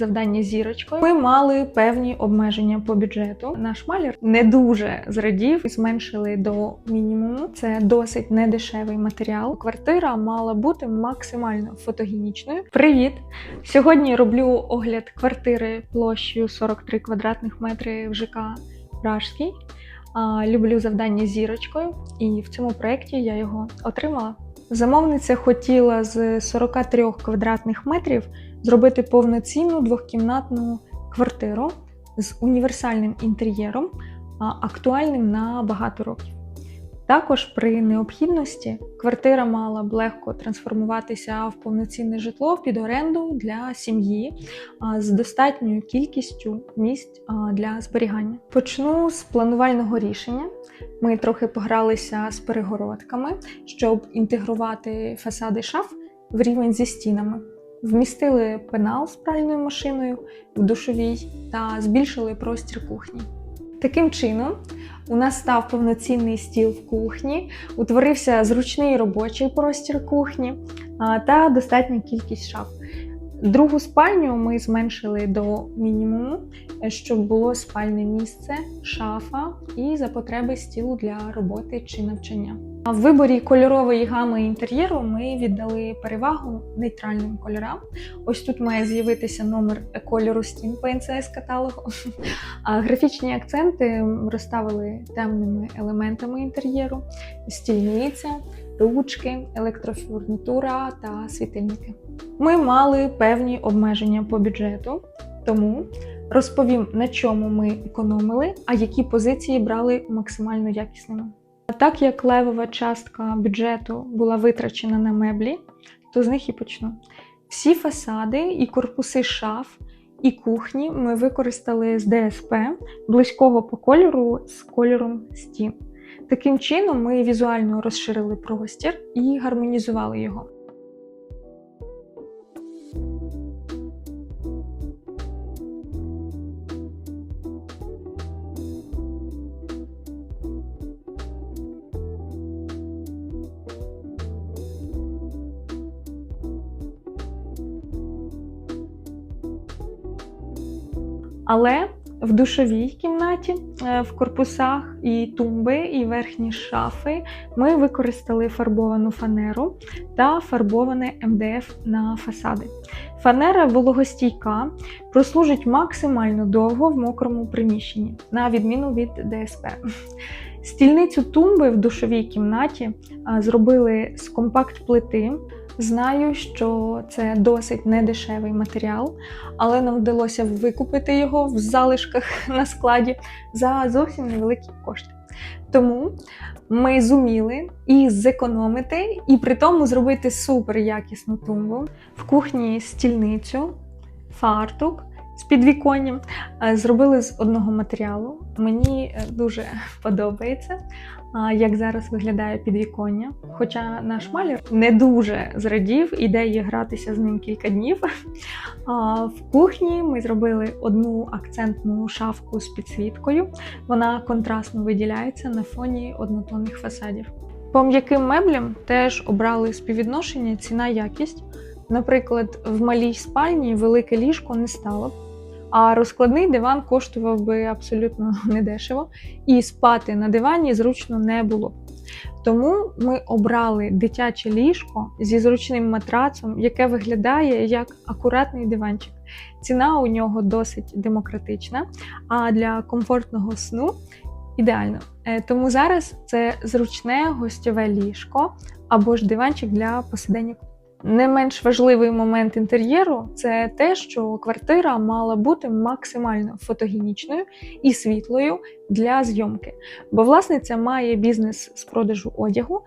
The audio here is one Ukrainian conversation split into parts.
завдання зірочкою. Ми мали певні обмеження по бюджету. Наш малір не дуже зрадів зменшили до мінімуму. Це досить недешевий матеріал. Квартира мала бути максимально фотогенічною. Привіт! Сьогодні роблю огляд квартири площею 43 квадратних метри в ЖК Пражський. Люблю завдання зірочкою, і в цьому проєкті я його отримала. Замовниця хотіла з 43 квадратних метрів зробити повноцінну двохкімнатну квартиру з універсальним інтер'єром, актуальним на багато років. Також при необхідності квартира мала б легко трансформуватися в повноцінне житло під оренду для сім'ї з достатньою кількістю місць для зберігання. Почну з планувального рішення. Ми трохи погралися з перегородками, щоб інтегрувати фасади шаф в рівень зі стінами. Вмістили пенал з пральною машиною в душовій та збільшили простір кухні. Таким чином, у нас став повноцінний стіл в кухні, утворився зручний робочий простір кухні та достатня кількість шаф. Другу спальню ми зменшили до мінімуму, щоб було спальне місце, шафа і за потреби стіл для роботи чи навчання. В виборі кольорової гами інтер'єру ми віддали перевагу нейтральним кольорам. Ось тут має з'явитися номер кольору стін по НЦС каталогу. А графічні акценти розставили темними елементами інтер'єру: стільниця, ручки, електрофурнітура та світильники. Ми мали певні обмеження по бюджету, тому розповім, на чому ми економили, а які позиції брали максимально якісними. Так як левова частка бюджету була витрачена на меблі, то з них і почну. Всі фасади і корпуси шаф, і кухні ми використали з ДСП близького по кольору з кольором стін. Таким чином, ми візуально розширили простір і гармонізували його. Але в душовій кімнаті, е, в корпусах і тумби, і верхні шафи ми використали фарбовану фанеру та фарбоване МДФ на фасади. Фанера вологостійка, прослужить максимально довго в мокрому приміщенні, на відміну від ДСП. Стільницю тумби в душовій кімнаті зробили з компакт-плити. Знаю, що це досить недешевий матеріал, але нам вдалося викупити його в залишках на складі за зовсім невеликі кошти. Тому ми зуміли і зекономити, і при тому зробити супер якісну тумбу. В кухні стільницю, фартук з підвіконням е, зробили з одного матеріалу. Мені е, дуже подобається, як зараз виглядає підвіконня. Хоча наш малір не дуже зрадів ідеї гратися з ним кілька днів. В кухні ми зробили одну акцентну шафку з підсвіткою. Вона контрастно виділяється на фоні однотонних фасадів. По м'яким меблям теж обрали співвідношення ціна-якість. Наприклад, в малій спальні велике ліжко не стало б, а розкладний диван коштував би абсолютно недешево, і спати на дивані зручно не було. Тому ми обрали дитяче ліжко зі зручним матрацом, яке виглядає як акуратний диванчик. Ціна у нього досить демократична, а для комфортного сну ідеально. Е, Тому зараз це зручне гостьове ліжко або ж диванчик для посидення. Не менш важливий момент інтер'єру це те, що квартира мала бути максимально фотогенічною і світлою для зйомки. Бо власниця має бізнес з продажу одягу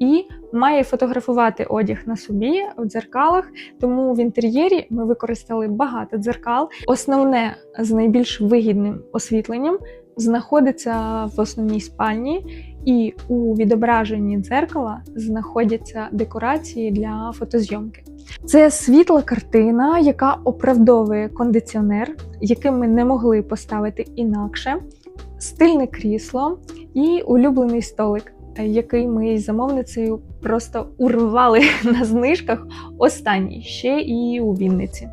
і має фотографувати одяг на собі в дзеркалах. Тому в інтер'єрі ми використали багато дзеркал. Основне з найбільш вигідним освітленням знаходиться в основній спальні, і у відображенні дзеркала знаходяться декорації для фотозйомки. Це світла картина, яка оправдовує кондиціонер, який ми не могли поставити інакше, стильне крісло і улюблений столик, який ми із замовницею просто урвали на знижках останній ще і у Вінниці.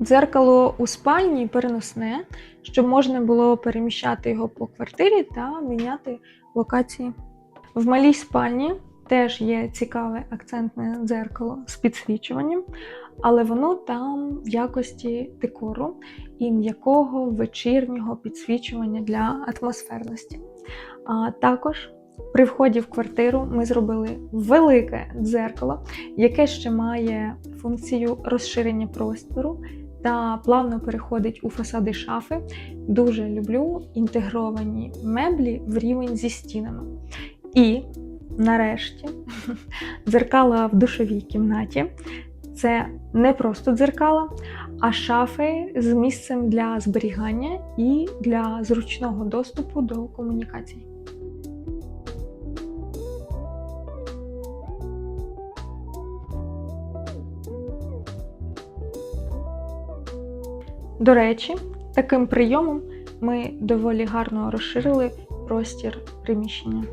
Дзеркало у спальні переносне, щоб можна було переміщати його по квартирі та міняти локації. В малій спальні теж є цікаве акцентне дзеркало з підсвічуванням, але воно там в якості декору і м'якого вечірнього підсвічування для атмосферності. А також при вході в квартиру ми зробили велике дзеркало, яке ще має функцію розширення простору та плавно переходить у фасади шафи. Дуже люблю інтегровані меблі в рівень зі стінами. І нарешті дзеркала в душовій кімнаті. Це не просто дзеркала, а шафи з місцем для зберігання і для зручного доступу до комунікацій. До речі, таким прийомом ми доволі гарно розширили простір приміщення.